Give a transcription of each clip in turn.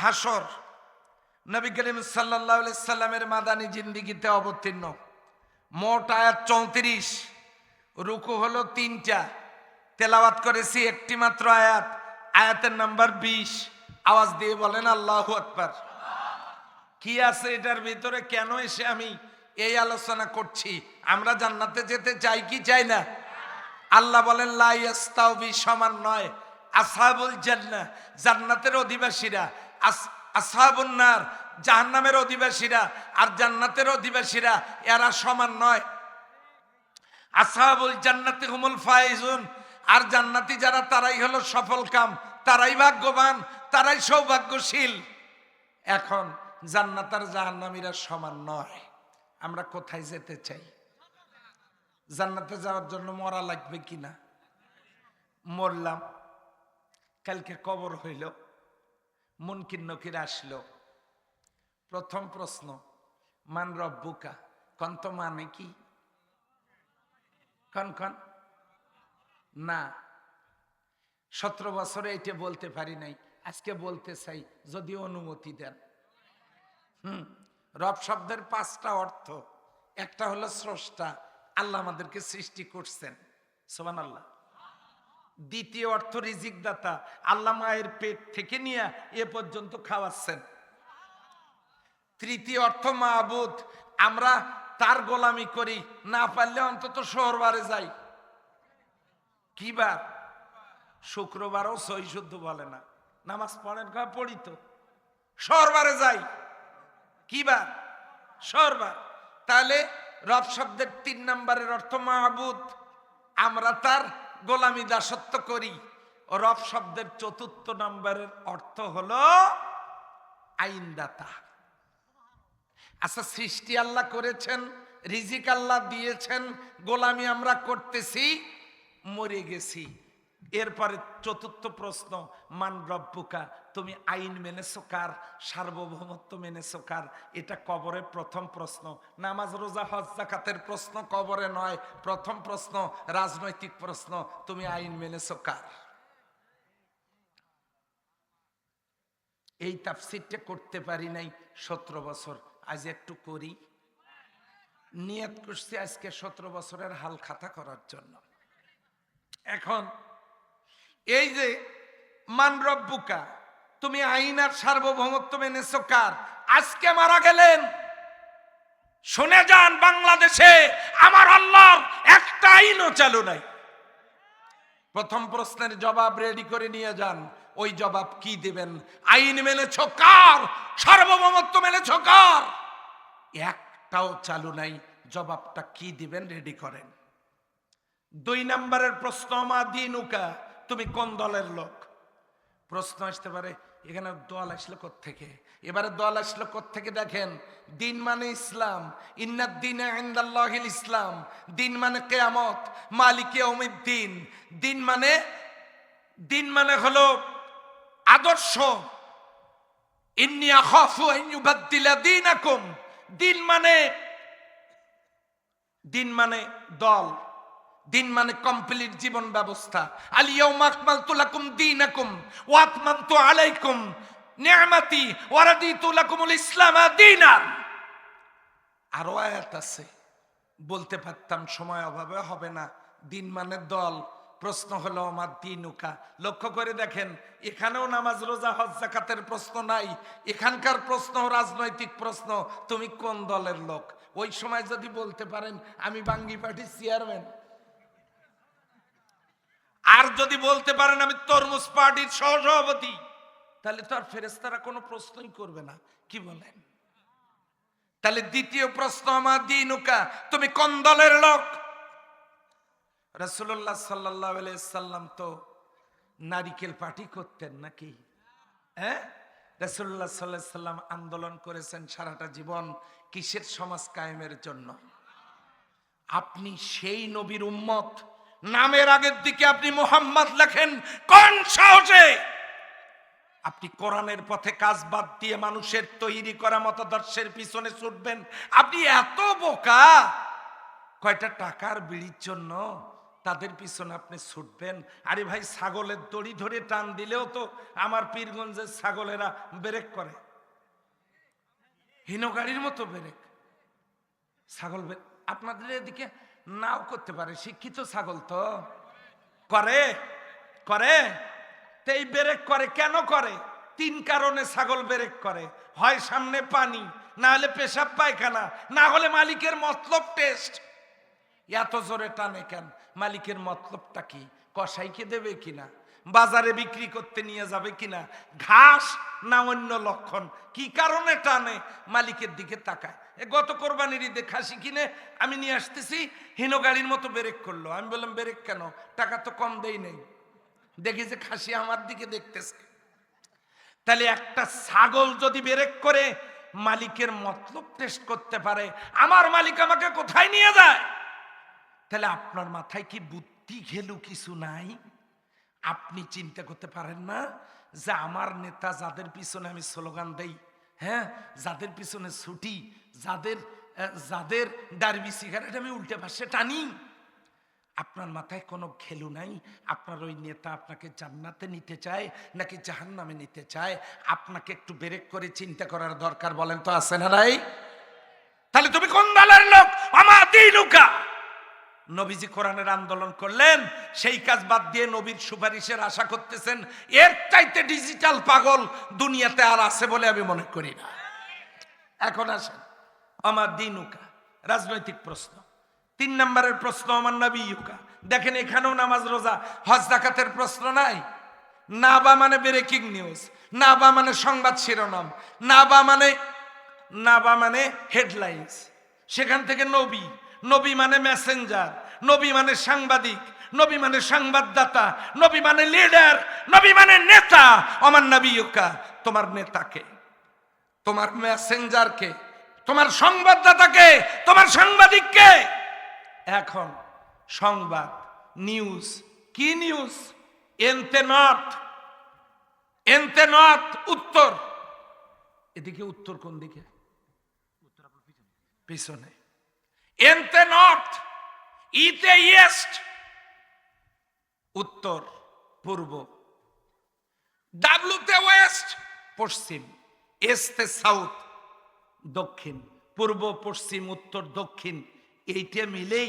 হাসর সাল্লামের মাদানী জিন্দেগিতে অবতীর্ণ। মোট আয়াত চৌত্রিশ। রুকু হলো তিনটা। তেলাওয়াত করেছি একটি মাত্র আয়াত। আয়াতের নাম্বার বিশ। আওয়াজ দিয়ে বলেন আল্লাহ আকবার। কি আছে এটার ভিতরে? কেন এসে আমি এই আলোচনা করছি। আমরা জান্নাতে যেতে চাই কি চাই না? আল্লাহ বলেন লাইয়াস্তাউবি সমান নয়, আসহাবুল জান্নাহ জান্নাতের অধিবাসীরা, আস- আসহাবুন নার, জাহান্নামের অধিবাসীরা আর জান্নাতের অধিবাসীরা, এরা সমান নয়। আসহাবুল জান্নাতি হুমুল ফাইজুন, আর জান্নাতি যারা, তারাই হলো সফল কাম, তারাই ভাগ্যবান, তারাই সৌভাগ্যশীল। এখন জান্নাতার জাহান্নামীরা সমান নয়। আমরা কোথায় যেতে চাই? জান্নাতে যাওয়ার জন্য মরা লাগবে কিনা? মরলাম। কালকে কবর হইল। মুনকির নকির আসলো। প্রথম প্রশ্ন, মান রব্বুকা? কন তো মানে কি? কন কন? না। সতেরো বছরে এটা বলতে পারি নাই। আজকে বলতে চাই, যদি অনুমতি দেন। হুম। রব শব্দের পাঁচটা অর্থ। একটা হলো স্রষ্টা, আল্লাহ আমাদেরকে সৃষ্টি করছেন। সোমান আল্লাহ দ্বিতীয় অর্থ রিজিক দাতা আল্লাহ মায়ের পেট থেকে নিয়ে এ পর্যন্ত খাওয়াচ্ছেন। তৃতীয় অর্থ মাহবুদ আমরা তার গোলামি করি, না পারলে অন্তত শহরবারে যাই। কি বার? শুক্রবারও সই শুদ্ধ বলে না। নামাজ পড়েন কা পড়ি তো। শহরবারে যাই। কি বার তাহলে রব শব্দের তিন নম্বরের অর্থ মাহবুদ। আমরা তার গোলামি দাসত্ব করি। রব শব্দের চতুর্থ নম্বরের অর্থ হল আইনদাতা। আচ্ছা সৃষ্টি আল্লাহ করেছেন, রিজিক আল্লাহ দিয়েছেন, গোলামি আমরা করতেছি, মরে গেছি। এরপরে চতুর্থ প্রশ্ন, মান রব্বুকা? তুমি আইন মেনেছো কার সার্বভৌমত্ব মেনেছো কার এটা কবরে প্রথম প্রশ্ন। নামাজ, রোজা, হজ প্রশ্ন কবরে নয়, প্রথম প্রশ্ন রাজনৈতিক প্রশ্ন, তুমি আইন মেনেছো কার এই তাফসিরটা করতে পারি নাই সতেরো বছর, আজ একটু করি। নিয়ত করছি আজকে সতেরো বছরের হাল খাতা করার জন্য। এখন, এই যে, মান তুমি আইনার সার্বভৌমত্ব মেনেছো কার? আজকে মারা গেলেন। শুনে যান বাংলাদেশে, আমার আল্লাহর একটা আইনও চালু নাই। প্রথম প্রশ্নের জবাব রেডি করে নিয়ে যান। ওই জবাব কি দেবেন? আইন মেনেছ কার? সার্বভৌমত্ব মেনেছ কার? একটাও চালু নাই। জবাবটা কি দিবেন? রেডি করেন। দুই নম্বরের প্রশ্ন, মা দিনুকা, তুমি কোন দলের লোক? প্রশ্ন আসতে পারে এখানে দল আসলো থেকে এবারে দল আসলো থেকে দেখেন? দিন মানে ইসলাম। ইন্নাদ দিন ইন্দাল্লাহিল ইসলাম। দিন মানে কেয়ামত, মালিকে দিন দিন মানে দিন মানে হলো আদর্শ। দীনাকুম। দিন মানে দিন মানে দল। দিন মানে কমপ্লিট জীবন ব্যবস্থা। আলিয়াউম আকমালতু লাকুম দীনাকুম ওয়া আতমামতু আলাইকুম নি'মাতি ওয়া রাদিতু লাকুমুল ইসলাম দীনান আরও আয়াত আছে। বলতে পারতাম সময় অভাবে হবে না। দিন মানে দল। প্রশ্ন হলো, আমার দিনুকা? লক্ষ্য করে দেখেন, এখানেও নামাজ, রোজা, হজ জাকাতের প্রশ্ন নাই। এখানকার প্রশ্ন রাজনৈতিক প্রশ্ন, তুমি কোন দলের লোক? ওই সময় যদি বলতে পারেন, আমি বাঙ্গি পার্টির চেয়ারম্যান আর যদি বলতে পারেন আমি তরমুজ পার্টির সহসভাপতি, তাহলে তো আর ফেরেস্তারা কোনো প্রশ্নই করবে না। কি বলেন? তাহলে দ্বিতীয় প্রশ্ন আমার দিনুকা, তুমি কোন দলের লোক? রসুল্লাহ সাল্লাহ সাল্লাম তো নারিকেল পার্টি করতেন নাকি? হ্যাঁ? রসুল্লাহ সাল্লাহ সাল্লাম আন্দোলন করেছেন সারাটা জীবন কিসের সমাজ কায়েমের জন্য? আপনি সেই নবীর উম্মত নামের আগের দিকে আপনি মোহাম্মদ লেখেন, কোন সাহসে? আপনি কোরআনের পথে কাজ বাদ দিয়ে মানুষের তৈরি করা মতদর্শের পিছনে ছুটবেন। আপনি এত বোকা! কয়টা টাকার বিড়ির জন্য তাদের পিছনে আপনি ছুটবেন? আরে ভাই, ছাগলের দড়ি ধরে টান দিলেও তো আমার পীরগঞ্জের ছাগলেরা ব্রেক করে। হিনো গাড়ির মতো ব্রেক। ছাগল আপনাদের এদিকে নাও করতে পারে, শিক্ষিত ছাগল তো। করে করে। তো এই ব্রেক করে, কেন করে? তিন কারণে ছাগল ব্রেক করে। হয় সামনে পানি, না হলে পেশাব পায়খানা, না হলে মালিকের মতলব টেস্ট এত জোরে টানে কেন? মালিকের মতলবটা কি? কসাইকে দেবে কিনা? বাজারে বিক্রি করতে নিয়ে যাবে কিনা? ঘাস না অন্য লক্ষণ? কি কারণে টানে? মালিকের দিকে তাকায়। গত কোরবানির ঈদে খাসি কিনে আমি নিয়ে আসতেছি, হিনো গাড়ির মতো ব্রেক করল। আমি বললাম, ব্রেক কেন? টাকা তো কম দেই নেই। দেখি যে খাসি আমার দিকে দেখতেছে। তাহলে একটা ছাগল যদি ব্রেক করে, মালিকের মতলব টেস্ট করতে পারে। আমার মালিক আমাকে কোথায় নিয়ে যায়? তাহলে আপনার মাথায় কি বুদ্ধি ঘেলু কিছু নাই? আপনি চিন্তা করতে পারেন না যে আমার নেতা যাদের পিছনে আমি স্লোগান দেই হ্যাঁ যাদের পিছনে ছুটি, যাদের যাদের ডারবি সিগারেট, আমি উল্টে পাশে টানি। আপনার মাথায় কোনো খেলু নাই? আপনার ওই নেতা আপনাকে জান্নাতে নিতে চায় নাকি জাহান্নামে নিতে চায়? আপনাকে একটু ব্রেক করে চিন্তা করার দরকার বলেন তো আছে না নাই? তাহলে তুমি কোন দলের লোক? আমার দিলুকা। নবীজি কোরআনের আন্দোলন করলেন, সেই কাজ বাদ দিয়ে নবীর সুপারিশের আশা করতেছেন, এর চাইতে ডিজিটাল পাগল দুনিয়াতে আর আছে বলে আমি মনে করি না। এখন আসেন, আমার দিনুকা, রাজনৈতিক প্রশ্ন। তিন নম্বরের প্রশ্ন, আমার নবী ইউকা দেখেন, এখানেও নামাজ রোজা, হজ জাকাতের প্রশ্ন নাই। না বা মানে ব্রেকিং নিউজ না বা মানে সংবাদ শিরোনাম, না বা মানে না বা মানে হেডলাইন্স সেখান থেকে নবী নবী মানে মেসেঞ্জার নবী মানে সাংবাদিক, নবী মানে সংবাদদাতা, নবী মানে লিডার নবী মানে নেতা। আমার নবী ইউকা তোমার নেতাকে, তোমার মেসেঞ্জারকে তোমার সংবাদদাতাকে, তোমার সাংবাদিককে। এখন সংবাদ নিউজ কি নিউজ এনতে নর্থ এনতে নর্থ, উত্তর। এদিকে উত্তর কোন দিকে? পিছনে। এনতে নর্থ, ইতে ইয়েস্ট। উত্তর, পূর্ব। ডাব্লুতে ওয়েস্ট, পশ্চিম। এসতে সাউথ, দক্ষিণ। পূর্ব, পশ্চিম, উত্তর, দক্ষিণ। এইটা মিলেই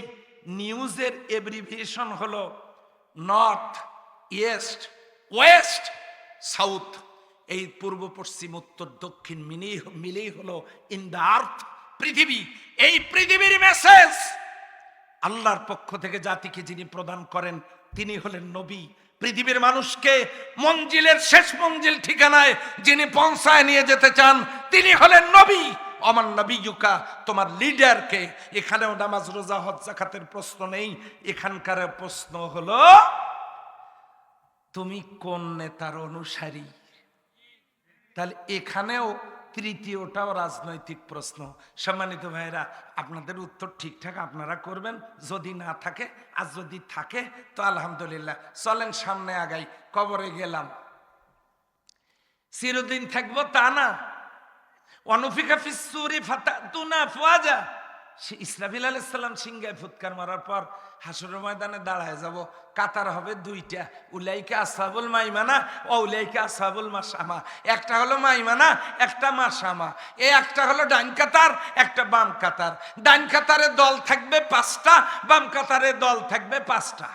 নিউজের এব্রিভিয়েশন হলো নর্থ ইস্ট ওয়েস্ট, সাউথ। এই পূর্ব, পশ্চিম, উত্তর, দক্ষিণ মিলেই মিলেই হলো ইন দ্য আর্থ। পৃথিবী, এই পৃথিবীর মেসেজ আল্লাহর পক্ষ থেকে জাতিকে যিনি প্রদান করেন, তিনি হলেন নবী। পৃথিবীর মানুষকে মঞ্জিলের শেষ মঞ্জিল ঠিকানায় যিনি পৌঁছায় নিয়ে যেতে চান, তিনি হলেন নবী। আমার নবী ইউকা তোমার লিডারকে। এখানেও নামাজ, রোজা, হজ প্রশ্ন নেই। এখানকার প্রশ্ন হলো, তুমি কোন নেতার অনুসারী? তাহলে এখানেও তৃতীয়টাও রাজনৈতিক প্রশ্ন। সম্মানিত ভাইরা আপনাদের উত্তর ঠিকঠাক আপনারা করবেন, যদি না থাকে, আর যদি থাকে, তো আলহামদুলিল্লাহ। চলেন সামনে আগাই, কবরে গেলাম। চিরদিন থাকব তা না। অনুফিকা ফিসুরি ফাতা তুনা ফুয়াজা। সে ইসরাফিল আলাইসাল্লাম সিংগায় ফুৎকার মারার পর হাসুরের ময়দানে দাঁড়ায় যাব, কাতার হবে দুইটা। উলাইকা আসাবুল মাইমানা ও উলাইকা আসাবুল মাসামা একটা হলো মাইমানা, একটা মাসামা এ একটা হলো ডান কাতার, একটা বাম কাতার। ডান কাতারে দল থাকবে পাঁচটা, বাম কাতারে দল থাকবে পাঁচটা।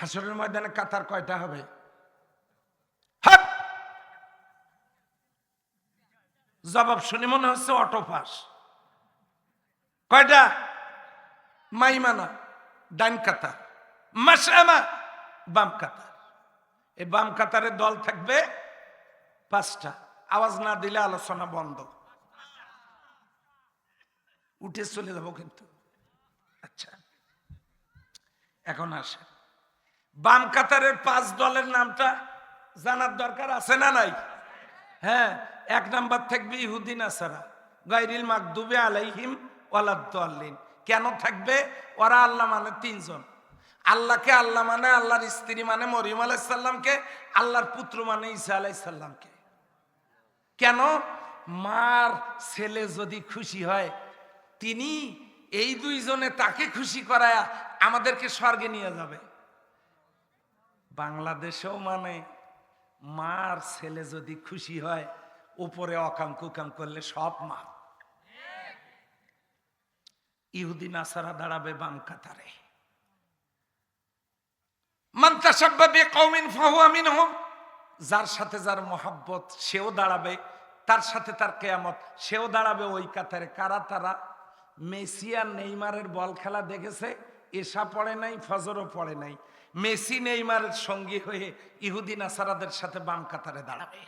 হাসুরের ময়দানে কাতার কয়টা হবে! জবাব শুনে মনে হচ্ছে অটো পাস। কয়টা? মাইমানা, ডান কাতার। মাসামা বাম কাতার। এই বাম কাতারের দল থাকবে পাঁচটা। আওয়াজ না দিলে আলোচনা বন্ধ। উঠে চলে যাব কিন্তু। আচ্ছা এখন আসে বাম কাতারের পাঁচ দলের নামটা জানার দরকার আছে না নাই? হ্যাঁ এক নাম্বার থাকবে ইহুদিন আসারা গাইরিল মাকদুবে আলাইহিম ওয়ালাদ্দাল্লিন। কেন থাকবে? ওরা আল্লাহ মানে তিনজন। আল্লাহকে আল্লাহ মানে আল্লাহর স্ত্রী মানে মরিয়ম আলাইসাল্লামকে আল্লাহর পুত্র মানে ঈসা আলাইসাল্লামকে কেন? মার ছেলে যদি খুশি হয়, তিনি এই দুইজনে তাকে খুশি করায় আমাদেরকে স্বর্গে নিয়ে যাবে। বাংলাদেশেও মানে মার ছেলে যদি খুশি হয়, উপরে অকাম কুকাম করলে সব মা ইহুদি নাসারা দাঁড়াবে বাম কাতারে। যার সাথে যার মহাব্বত, সেও দাঁড়াবে। তার সাথে তার কেয়ামত, সেও দাঁড়াবে ওই কাতারে। কারা তারা? মেসি আর নেইমারের বল খেলা দেখেছে? এসা পড়ে নাই, ফজরও পড়ে নাই। মেসি নেইমারের সঙ্গী হয়ে ইহুদি নাসারাদের সাথে বাম কাতারে দাঁড়াবে।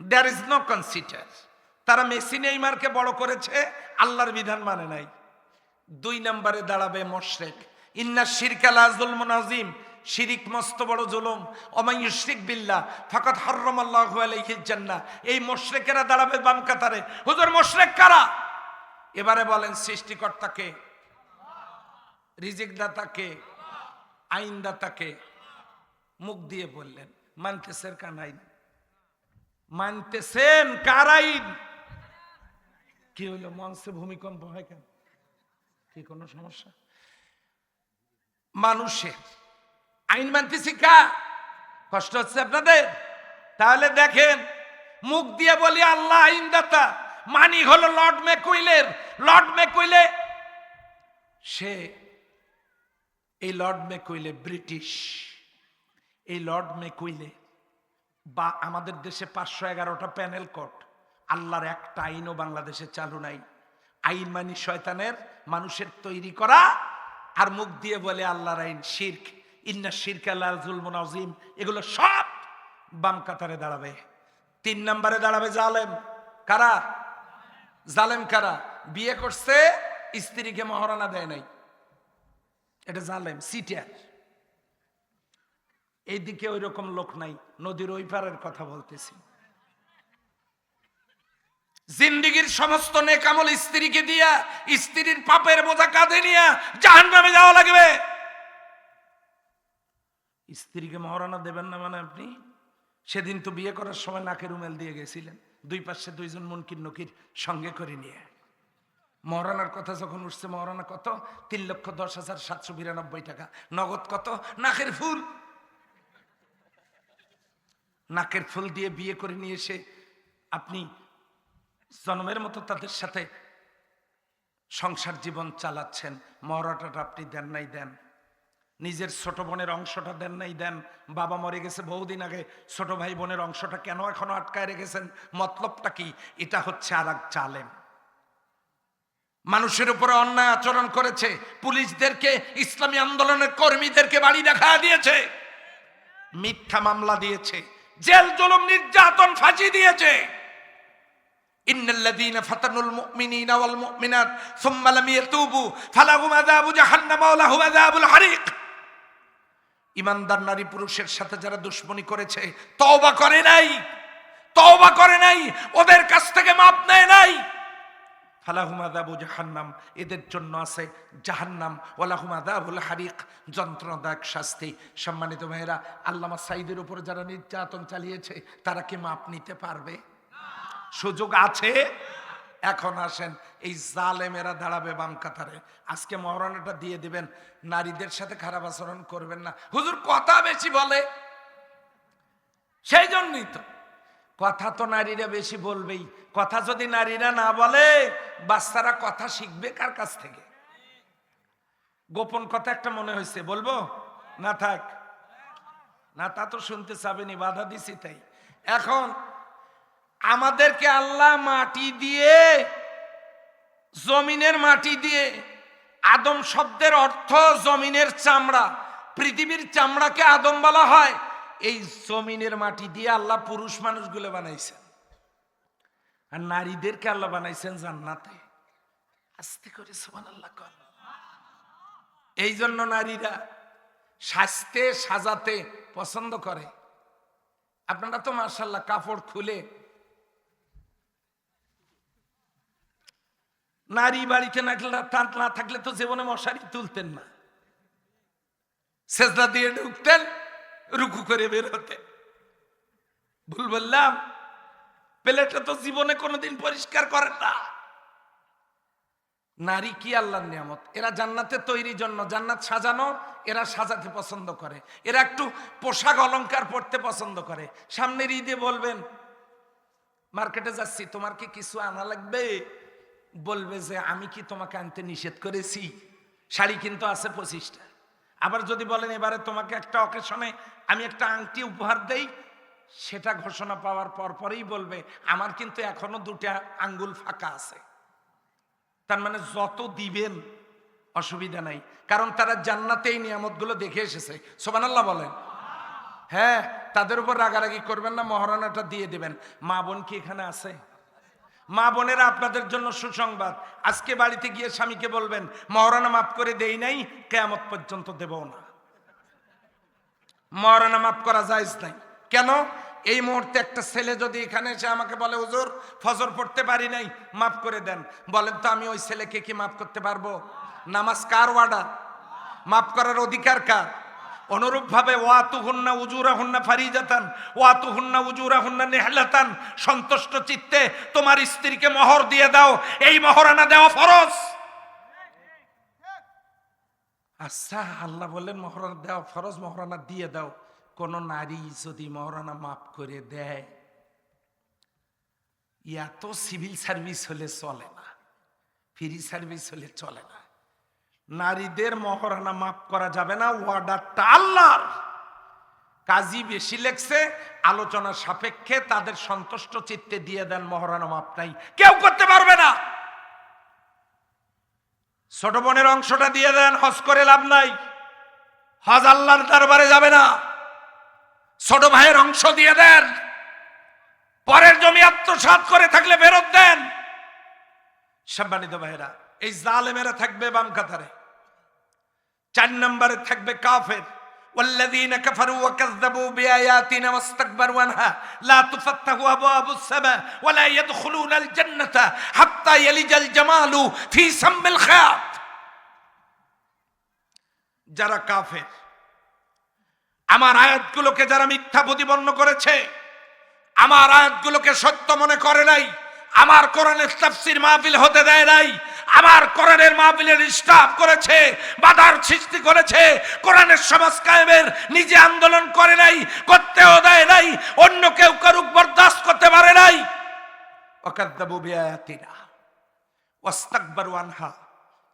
দ্যার ইজ নো কনসিডার তারা মেসি নেইমারকে বড় করেছে, আল্লাহর বিধান মানে নাই। দুই নম্বরে দাঁড়াবে মোশরেক। ইন্না শিরকাল আজুল মুনাজিম শিরিক মস্ত বড় জুলুম। অমাই শিরিক বিল্লাহ ফাকাত হররম আল্লাহু আলাইহি জান্নাহ। এই মোশরেকেরা দাঁড়াবে বাম কাতারে। হুজুর, মোশরেক কারা? এবারে বলেন সৃষ্টিকর্তাকে রিজিক দাতাকে আইন মুখ দিয়ে বললেন, মানতেছেন কান আইন? মানতেছেন কার আইন? কি হইল, মঞ্চে ভূমিকম্প হয় কেন? কি কোনো সমস্যা? মানুষের আইন মানতেছি কা? কষ্ট হচ্ছে আপনাদের? তাহলে দেখেন, মুখ দিয়ে বলি আল্লাহ আইনদাতা, মানি হলো লর্ড ম্যাকুইলের। লর্ড ম্যাকুইলে, সে, এই লর্ড ম্যাকুইলে ব্রিটিশ। এই লর্ড ম্যাকুইলে বা আমাদের দেশে পাঁচশো এগারোটা প্যানেল কোর্ট। আল্লাহর একটা আইনও বাংলাদেশে চালু নাই। আইন মানি শয়তানের মানুষের তৈরি করা আর মুখ দিয়ে বলে আল্লাহর আইন শির্ক। ইন্না শির্ক আল্লাহ জুলমুন আজিম এগুলো সব বাম কাতারে দাঁড়াবে। তিন নম্বরে দাঁড়াবে জালেম। কারা? জালেম কারা? বিয়ে করছে, স্ত্রীকে মহারণা দেয় নাই। এটা জালেম সিটিয়ার এইদিকে ওই রকম লোক নাই, নদীর ওই পারের কথা বলতেছি। জিন্দিগির সমস্ত নেকামল স্ত্রীকে দিয়া, স্ত্রীর পাপের বোঝা কাঁধে নিয়ে জাহান নামে যাওয়া লাগবে। স্ত্রীকে মহারণা দেবেন না মানে আপনি? সেদিন তো বিয়ে করার সময় নাকের উমেল দিয়ে গেছিলেন। দুই পাশে দুইজন মুনকির নকির সঙ্গে করে নিয়ে। মহারানার কথা যখন উঠছে মহারানা কত? তিন লক্ষ দশ হাজার সাতশো বিরানব্বই টাকা। নগদ কত? নাকের ফুল। নাকের ফুল দিয়ে বিয়ে করে নিয়ে এসে আপনি জন্মের মতো তাদের সাথে সংসার জীবন চালাচ্ছেন মহরাটাটা আপনি দেন নাই দেন, নিজের ছোট বোনের অংশটা দেন নাই দেন, বাবা মরে গেছে বহুদিন আগে, ছোট ভাই বোনের অংশটা কেন এখনও আটকায় রেখেছেন, মতলবটা কি? এটা হচ্ছে আর এক চালেম মানুষের উপরে অন্যায় আচরণ করেছে, পুলিশদেরকে, ইসলামী আন্দোলনের কর্মীদেরকে বাড়ি দেখা দিয়েছে, মিথ্যা মামলা দিয়েছে, জেল জুলুম, নির্যাতন, ফাঁসি দিয়েছে। إن الذين فتنوا المؤمنين والمؤمنات ثم لم يتوبوا فلهم عذاب جهنم ولهم عذاب الحريق ইমানদার নারী পুরুষের সাথে যারা দুশ্মনী করেছে তওবা করে নাই তওবা করে নাই ওদের কাছ থেকে মাপ নেয় নাই ফালাহুম আদাবু জাহান্নাম এদের জন্য আছে জাহান্নাম ওয়ালাহুম আদাবুল হারিক যন্ত্রণাদায়ক শাস্তি সম্মানিত ভাইয়েরা আল্লামা সাইদের উপর যারা নির্যাতন চালিয়েছে তারা কি মাপ নিতে পারবে সুযোগ আছে? এখন আসেন, এই জালেমেরা দাঁড়াবে বাম কাতারে। আজকে মহারণাটা দিয়ে দিবেন, নারীদের সাথে খারাপ আচরণ করবেন না। হুজুর, কথা বেশি বলে। সেই জন্যই তো। কথা তো নারীরা বেশি বলবেই। কথা যদি নারীরা না বলে, বাচ্চারা কথা শিখবে কার কাছ থেকে? গোপন কথা একটা মনে হয়েছে, বলব? না থাক। না, তা তো শুনতে চাবেনি বাধা দিছি তাই। এখন আমাদেরকে আল্লাহ মাটি দিয়ে, জমিনের মাটি দিয়ে, আদম শব্দের অর্থ জমিনের চামড়া। পৃথিবীর চামড়াকে আদম বলা হয়। এই জমিনের মাটি দিয়ে আল্লাহ পুরুষ মানুষগুলো বানাইছেন। আর নারীদেরকে আল্লাহ বানাইছেন জান্নাতে। আস্তে করে সোমান আল্লাহ কর। এই জন্য নারীরা সাজতে, সাজাতে পছন্দ করে। আপনারা তো মার্শাল্লাহ কাপড় খুলে নারী বাড়িতে না থাকলে না থাকলে তো জীবনে মশারি তুলতেন না। সেজদা দিয়ে ঢুকতেন, রুকু করে বের হতেন। ভুল বললাম, প্লেটটা তো জীবনে কোনোদিন পরিষ্কার করেন না। নারী কি আল্লাহর নিয়ামত? এরা জান্নাতে তৈরি জন্য, জান্নাত সাজানো, এরা সাজাতে পছন্দ করে। এরা একটু পোশাক অলংকার পরতে পছন্দ করে। সামনের ঈদে বলবেন, মার্কেটে যাচ্ছি, তোমার কি কিছু আনা লাগবে? বলবে যে, আমি কি তোমাকে আনতে নিষেধ করেছি? শাড়ি কিন্তু আছে পঁচিশটা। আবার যদি বলেন, এবারে তোমাকে একটা অকেশনে আমি একটা আংটি উপহার দেই, সেটা ঘোষণা পাওয়ার পর পরেই বলবে, আমার কিন্তু এখনও দুটা আঙ্গুল ফাঁকা আছে। তার মানে যত দিবেন, অসুবিধা নাই। কারণ তারা জান্নাতে এই নিয়ামতগুলো দেখে এসেছে। সোবানাল্লাহ বলেন। হ্যাঁ তাদের উপর রাগারাগি করবেন না মহারানাটা দিয়ে দেবেন। মা বোন কি এখানে আছে? মা বোনেরা, আপনাদের জন্য সুসংবাদ। আজকে বাড়িতে গিয়ে স্বামীকে বলবেন মহারানা মাফ করে দেই নাই, কেয়ামত পর্যন্ত দেব না। মহারানা মাফ করা যায় নাই। কেন? এই মুহূর্তে একটা ছেলে যদি এখানে এসে আমাকে বলে, হুজুর, ফজর পড়তে পারি নাই, মাফ করে দেন। বলেন তো, আমি ওই ছেলেকে কি মাফ করতে পারব? নামাজ কার ওয়ার্ডার মাফ করার অধিকার কার? অনুরূপ ভাবে ওয়াতু হুন্না উজুরা হুন্না ফারিজাতান ওয়াতু হুন্না উজুরা হুন্না নেহলাতান, সন্তুষ্ট চিত্তে তোমার স্ত্রীকে মোহর দিয়ে দাও, এই মহরানা দেওয়া ফরজ। আচ্ছা আল্লাহ বললেন মহরানা দেওয়া ফরজ, মহরানা দিয়ে দাও। কোন নারী যদি মহরানা মাফ করে দেয়, এত সিভিল সার্ভিস হলে চলে না, ফ্রি সার্ভিস হলে চলে না। নারীদের মহরানা মাফ করা যাবে না ওয়ার্ডারটা আল্লাহর। কাজী বেশি লেখছে আলোচনা সাপেক্ষে তাদের সন্তুষ্ট চিত্তে দিয়ে দেন মহরানা মাপ নাই। কেউ করতে পারবে না। ছোট বোনের অংশটা দিয়ে দেন, হজ করে লাভ নাই। হজ আল্লাহর দরবারে যাবে না। ছোট ভাইয়ের অংশ দিয়ে দেন। পরের জমি আত্মসাৎ করে থাকলে ফেরত দেন। সম্মানিত ভাইরা এই জালেমেরা থাকবে বাম কাতারে চার নম্বরে থাকবে কাফের والذين كفروا وكذبوا بآياتنا واستكبروا عنها لا تفتح أبواب السماء ولا يدخلون الجنة حتى يلج الجمال في سم الخياط যারা কাফের আমার আয়াতগুলোকে যারা মিথ্যা প্রতিপন্ন করেছে আমার আয়াতগুলোকে সত্য মনে করে নাই আমার কোরআনের তাফসির মাহফিল হতে দেয় নাই আমার কোরআনের মাহফিলের স্টাফ করেছে, বাধার সৃষ্টি করেছে, কোরআনের সমাজ কায়েমের নিজে আন্দোলন করে নাই, করতেও দেয় নাই, অন্য কেউ করুক বরদাস্ত করতে পারে নাই।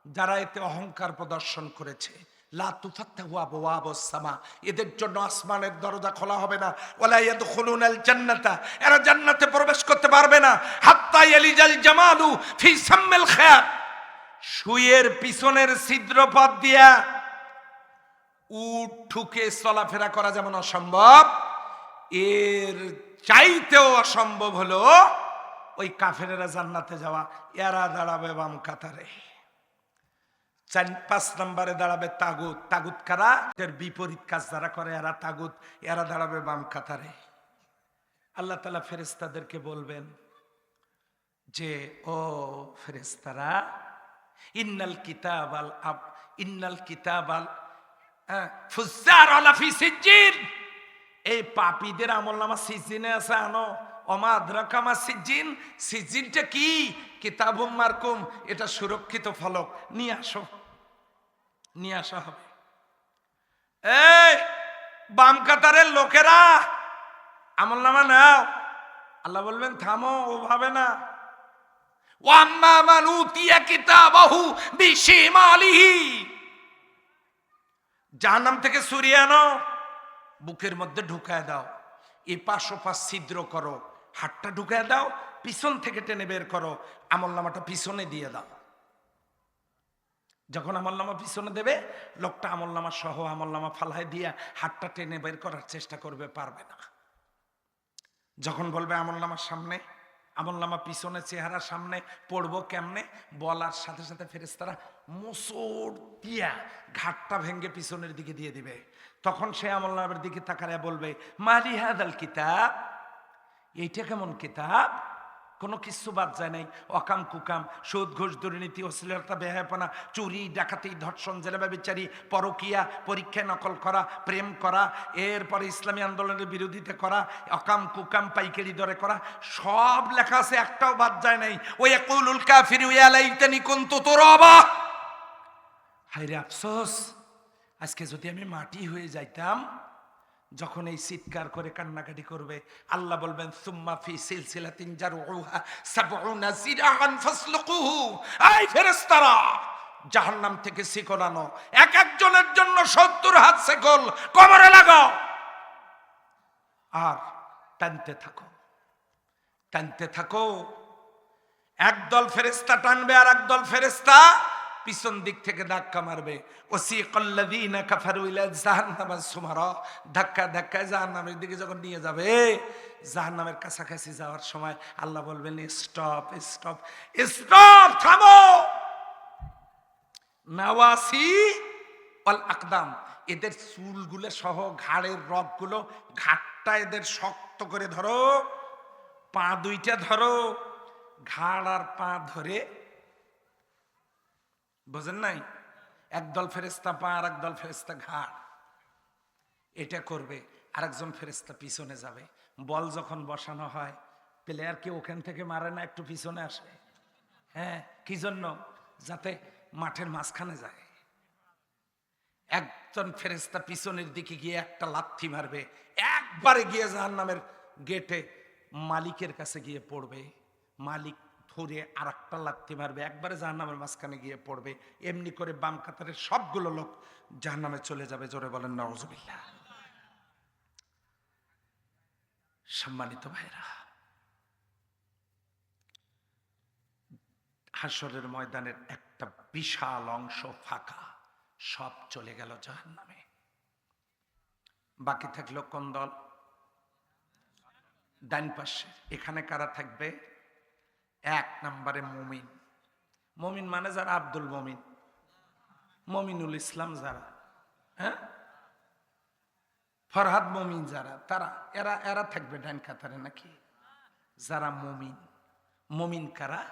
যারা এতে অহংকার প্রদর্শন করেছে। এদের জন্য আসমানের দরজা খোলা হবে না। এরা জান্নাতে প্রবেশ করতে পারবে না। হাত্তা জামালু ফি সাম্মিল খায়াত। শুয়ের পিছনের ছিদ্রপথ দিয়া উট ঠুকে চলাফেরা করা যেমন অসম্ভব, এর চাইতেও অসম্ভব হলো ওই কাফেরেরা জান্নাতে যাওয়া। এরা দাঁড়াবে বাম কাতারে। চার, পাঁচ নম্বরে দাঁড়াবে তাগুত। তাগুত কারা? এর বিপরীত কাজ যারা করে এরা তাগুত। এরা দাঁড়াবে বাম কাতারে। আল্লাহ তালা ফেরেস্তাদেরকে বলবেন যে, ও ফেরেস্তারা ইন্নাল কিতাব আল আব, ইন্নাল কিতাব আল ফুজার আলাফি সিজ্জিন। এই পাপীদের আমল নামা সিজিনে আছে, আনো। অমা আদ্রাকামা সিজিন সিজিনটা কি? কিতাবুম মারকুম। এটা সুরক্ষিত ফলক। নিয়ে আসো। নিয়ে আসা হবে। এই, বাম কাতারের লোকেরা, আমল নামা নাও। আল্লাহ বলবেন, থামো, ও ভাবে না। জাহান্নাম থেকে সরিয়ে আনো, বুকের মধ্যে ঢুকায় দাও, এ পাশ ওপাশ ছিদ্র করো, হাতটা ঢুকায় দাও, পিছন থেকে টেনে বের করো, আমল নামাটা পিছনে দিয়ে দাও। যখন আমল নামা পিছনে দেবে, লোকটা আমল নামা সহ আমল নামা ফালায় দিয়ে হাতটা টেনে বের করার চেষ্টা করবে, পারবে না। যখন বলবে আমল নামার সামনে আমল নামা পিছনে চেহারা সামনে পড়ব কেমনে? বলার সাথে সাথে ফেরেস্তারা মোসর দিয়া ঘাটটা ভেঙ্গে পিছনের দিকে দিয়ে দিবে। তখন সে আমল নামের দিকে তাকারে বলবে মারি হাদাল কিতাব? এইটা কেমন কিতাব? কোনো কিছু বাদ যায় নাই। অকাম কুকাম, সুদ, ঘুষ, দুর্নীতি, অশ্লীলতা, বেহায়াপনা, চুরি, ডাকাতি, ধর্ষণ, জেলেবা বিচারি, পরকিয়া পরীক্ষা নকল করা, প্রেম করা, এরপরে ইসলামী আন্দোলনের বিরোধিতা করা, অকাম কুকাম, পাইকারি দরে করা, সব লেখা আছে, একটাও বাদ যায় নাই। ওই একুলুল কাফির ইয়ালাইতানি কুনতু তুরাবা। হায়রে আফসোস, আজকে যদি আমি মাটি হয়ে যাইতাম যখন এই চিৎকার করে কান্নাকাটি করবে, আল্লাহ বলবেন, সুম্মা ফি সিলসিলাতিন জারউহা সাবউনা জিরাহান ফাসলুকুহু। আই ফেরেশতারা, জাহান্নাম থেকে শিকল এক একজনের জন্য সত্তর হাত শিকল কোমরে লাগাও। আর টানতে থাকো টানতে থাকো। একদল ফেরেস্তা টানবে আর একদল ফেরেস্তা পিছন দিক থেকে ধাক্কা মারবে। ওসি ওসিকাল্লাযীনা কাফারু ইলা জাহান্নামা সুমারা। ধাক্কা ধাক্কা জাহান্নামের দিকে যখন নিয়ে যাবে, জাহান্নামের কাছাকাছি যাওয়ার সময় আল্লাহ বলবেন, স্টপ স্টপ স্টপ, থামো! নাওয়াসি অল আকদাম। এদের চুলগুলো সহ ঘাড়ের রগগুলো ঘাটটা এদের শক্ত করে ধরো। পা দুইটা ধরো। ঘাড় আর পা ধরে বোঝেন নাই? একদল ফেরেস্তা পা আর একদল ফেরেস্তা ঘাড় এটা করবে, আরেকজন ফেরেস্তা পিছনে যাবে। বল যখন বসানো হয় প্লেয়ার কি ওখান থেকে মারে না একটু পিছনে আসে? হ্যাঁ কি জন্য? যাতে মাঠের মাঝখানে যায়। একজন ফেরেস্তা পিছনের দিকে গিয়ে একটা লাথি মারবে, একবারে গিয়ে জাহান নামের গেটে মালিকের কাছে গিয়ে পড়বে। মালিক ধরে আর একটা লাথি মারবে, একবারে জাহান নামের মাঝখানে গিয়ে পড়বে, এমনি করে বাম কাতারের সবগুলো লোক জাহান নামে চলে যাবে, জোরে বলেন নজবিল্লা সম্মানিত ভাইরা হাসরের ময়দানের একটা বিশাল অংশ ফাঁকা, সব চলে গেল জাহান নামে বাকি থাকল কোন দল? ডান পাশে। এখানে কারা থাকবে? এক নম্বরে মমিন। মমিন মানে যারা আব্দুল মমিন। মমিনুল ইসলাম যারা হ্যাঁ? ফরহাদ মমিন যারা, তারা, এরা এরা থাকবে ডান কাতারে নাকি? যারা মমিন। মমিন কারা?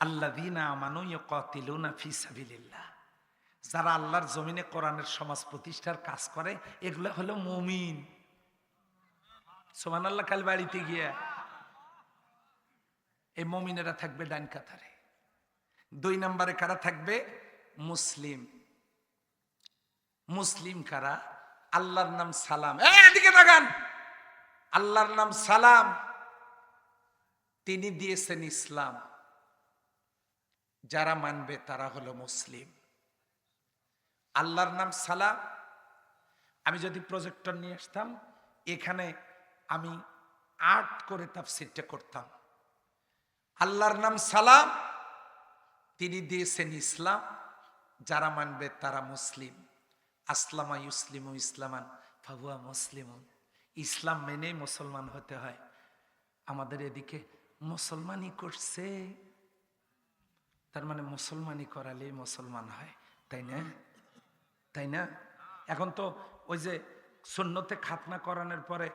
আল্লাদিনা আমানু ইয়কাতিলুনা ফি সাবিলিল্লাহ। যারা আল্লাহর জমিনে কোরআনের সমাজ প্রতিষ্ঠার কাজ করে, এগুলো হলো মমিন। সোমান আল্লাহ কাল বাড়িতে গিয়া এই মমিনেরা থাকবে ডান কাতারে। দুই নম্বরে কারা থাকবে? মুসলিম। মুসলিম কারা? আল্লাহর নাম সালাম। এদিকে তাকান। আল্লাহর নাম সালাম। তিনি দিয়েছেন ইসলাম। যারা মানবে তারা হলো মুসলিম। আল্লাহর নাম সালাম। আমি যদি প্রজেক্টর নিয়ে আসতাম, এখানে আমি আর্ট করে তাফসিরটা করতাম। আল্লাহর নাম সালাম। তিনি দিয়েছেন ইসলাম। যারা মানবে তারা মুসলিম। আসলামা ইউসলিম ইসলামান, ফাহুয়া মুসলিম ইসলাম মেনেই মুসলমান হতে হয়। আমাদের এদিকে মুসলমানই করছে। তার মানে মুসলমানই করালেই মুসলমান হয়। তাই না? তাই না? এখন তো ওই যে সুন্নতে খাতনা করানোর পরে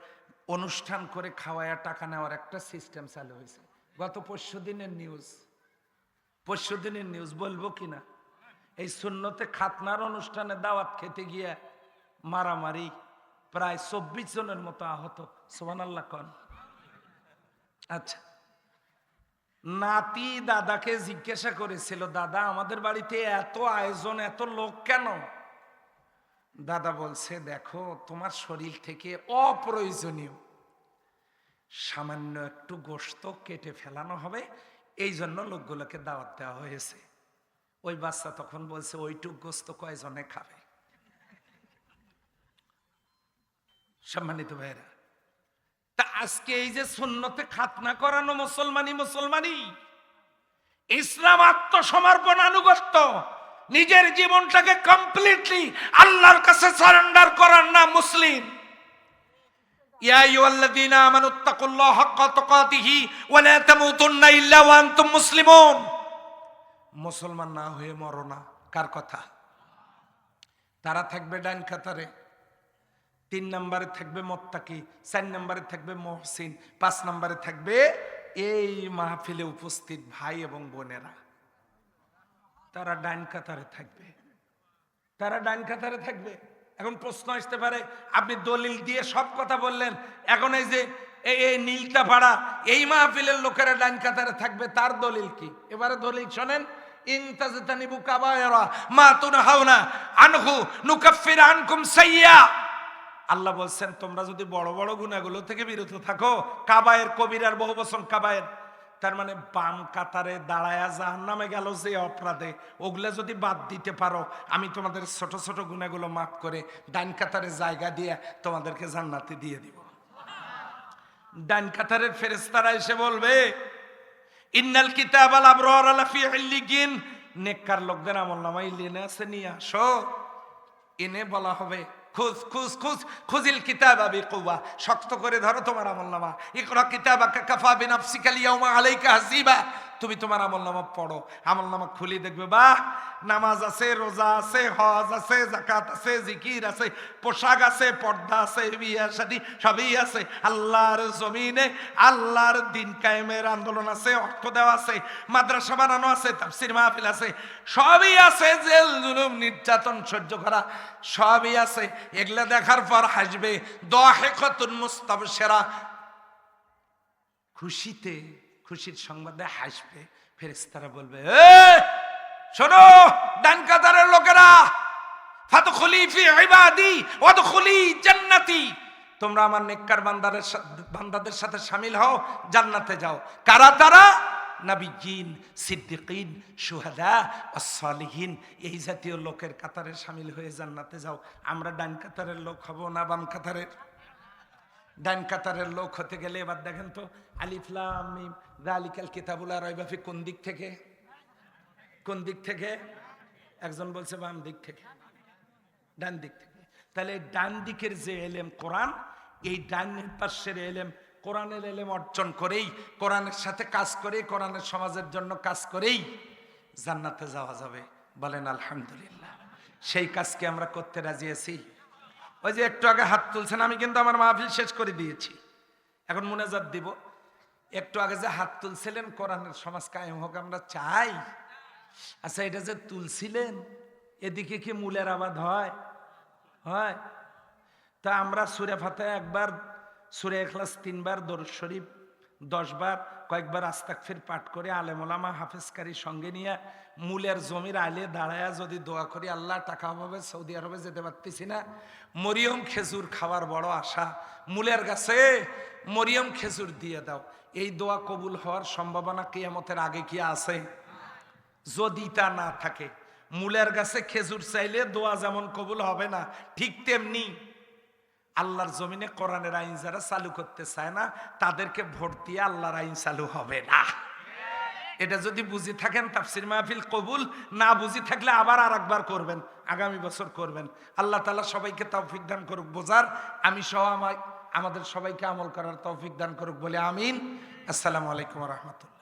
অনুষ্ঠান করে খাওয়ায়া টাকা নেওয়ার একটা সিস্টেম চালু হয়েছে। গত পরশু দিনের নিউজ পরশু দিনের নিউজ বলব কিনা এই শূন্যতে খাতনার অনুষ্ঠানে দাওয়াত খেতে গিয়ে মারামারি প্রায় চব্বিশ জনের মতো আহত। সোমান আল্লাহ কন। আচ্ছা। নাতি দাদাকে জিজ্ঞাসা করেছিল, দাদা, আমাদের বাড়িতে এত আয়োজন, এত লোক কেন? দাদা বলছে, দেখো, তোমার শরীর থেকে অপ্রয়োজনীয়। সামান্য একটু গোস্ত কেটে ফেলানো হবে। এই জন্য লোকগুলোকে দাওয়াত দেওয়া হয়েছে। ওই বাচ্চা তখন বলছে, ওইটুক গোস্ত কয়জনে খাবে? সম্মানিত ভাইরা তা আজকে এই যে সুন্নতে খাতনা করানো মুসলমানি মুসলমানি, ইসলাম আত্মসমর্পণ আনুগত্য, নিজের জীবনটাকে কমপ্লিটলি আল্লাহর কাছে সারেন্ডার করার না মুসলিম। ইয়া আইয়ুহাল্লাযীনা আমানুত্তাকুল্লাহ হাক্কা তুকাতিহি ওয়া লা তামুতুন্না ইল্লা ওয়া আনতুম মুসলিমুন। মুসলমান না হয়ে মরো না। কার কথা? তারা থাকবে ডান কাতারে। তিন নম্বরে থাকবে মোত্তাকি, চার নম্বরে থাকবে মহসিন, পাঁচ নম্বরে থাকবে এই মাহফিলে উপস্থিত ভাই এবং বোনেরা। তারা ডাইন কাতারে থাকবে। তারা ডাইন কাতারে থাকবে। এখন প্রশ্ন আসতে পারে, আপনি দলিল দিয়ে সব কথা বললেন, এখন এই যে এই নীলটা পাড়া এই মাহফিলের লোকেরা ডাইন কাতারে থাকবে, তার দলিল কি? এবারে দলিল শোনেন আনহু আনকুম সাইয়্যা আল্লাহ বলছেন, তোমরা যদি বড় বড় গুণাগুলো থেকে বিরত থাকো, কাবায়ের কবিরার বহু বছর কাবায়ের। তার মানে বাম কাতারে দাঁড়ায়া জাহান নামে গেল যে অপরাধে, ওগুলা যদি বাদ দিতে পারো, আমি তোমাদের ছোট ছোট গুণাগুলো মাফ করে ডাইন কাতারে জায়গা দিয়ে তোমাদেরকে জান্নাতে দিয়ে দিব। ডাইন কাতারের ফেরেস্তারা এসে বলবে, ইন্নাল কিতাব আল আবরার আলা ফি ইল্লিগিন। নেককার লোকদের আমল নামাই লেনে আছে, নিয়ে আসো। এনে বলা হবে খুঁজ খুঁজ খুঁজ, খুজিল কিতাব আবি কুয়া শক্ত করে ধরো তোমার আমল নামা ইকরা কিতাব কাফা বিনাফসিকা লিয়াউমা আলাইকা হাসিবা। তুমি তোমার আমল নামা পড়ো। আমল নামা খুলি দেখবে, বাহ, নামাজ আছে, রোজা আছে, হজ আছে জাকাত আছে, জিকির আছে, পোশাক আছে, পর্দা আছে, বিয়া শাদী সবই আছে। আল্লাহর জমিনে, আল্লাহর দিন কায়েমের আন্দোলন আছে, অর্থ দেওয়া আছে, মাদ্রাসা বানানো আছে, তাফসির মাহফিল আছে, সবই আছে, জেল, জুলুম, নির্যাতন, সহ্য করা, সবই আছে। এগুলা দেখার পর হাসবে দহেকতুন মুস্তাব সেরা খুশিতে খুশির সংবাদে হাসবে। ফেরেস্তারা বলবে শোনো ডান কাতারের লোকেরা জান্নাতি। তোমরা আমার সাথে শামিল হও, জান্নাতে যাও। এই জাতীয় লোকের কাতারে শামিল হয়ে জান্নাতে যাও। আমরা ডান কাতারের লোক হব না বাম কাতারের ডান কাতারের লোক হতে গেলে এবার দেখেন তো আলিফলাম মিম জালিকাল কিতাবুলা রয়বাফি কোন দিক থেকে? কোন দিক থেকে? একজন বলছে বাম দিক থেকে, ডান দিক থেকে। তাহলে ডান দিকের যে এলেম কোরআন, এই ডান পাশের এলেম, কোরআনের এলেম অর্জন করেই, কোরআনের সাথে কাজ করে, কোরআনের সমাজের জন্য কাজ করেই জান্নাতে যাওয়া যাবে। বলেন আলহামদুলিল্লাহ। সেই কাজকে আমরা করতে রাজি আছি? ওই যে একটু আগে হাত তুলছেন, আমি কিন্তু আমার মাহফিল শেষ করে দিয়েছি। এখন মুনাজাত দিব। একটু আগে যে হাত তুলছিলেন, কোরআনের সমাজ কায়েম হোক, আমরা চাই। আচ্ছা এটা যে তুলছিলেন, এদিকে কি মূলের আবাদ হয়? তা আমরা সুরে ফাতে একবার, সুরে এখলাস তিনবার, দরুদ শরীফ দশবার কয়েকবার আস্তাকফির পাঠ করে আলেমোলামা হাফেজকারী সঙ্গে নিয়ে মূলের জমির আলে দাঁড়ায়া যদি দোয়া করি, আল্লাহ টাকা অভাবে সৌদি আরবে যেতে পারতেছি না। মরিয়ম খেজুর খাওয়ার বড় আশা। মূলের গাছে মরিয়ম খেজুর দিয়ে দাও। এই দোয়া কবুল হওয়ার সম্ভাবনা কিয়ামতের আগে কি আছে? যদি তা না থাকে, মূলের গাছে খেজুর চাইলে দোয়া যেমন কবুল হবে না, ঠিক তেমনি আল্লাহর জমিনে কোরআনের আইন যারা চালু করতে চায় না, তাদেরকে ভোট দিয়ে আল্লাহর আইন চালু হবে না। এটা যদি বুঝি থাকেন, তাফসির মাহফিল কবুল, না বুঝি থাকলে আবার আর একবার করবেন, আগামী বছর করবেন। আল্লাহ তালা সবাইকে তৌফিক দান করুক বোঝার, আমি সহ আমার আমাদের সবাইকে আমল করার তৌফিক দান করুক বলে আমিন। আসসালামু আলাইকুম রহমতুল্লাহ।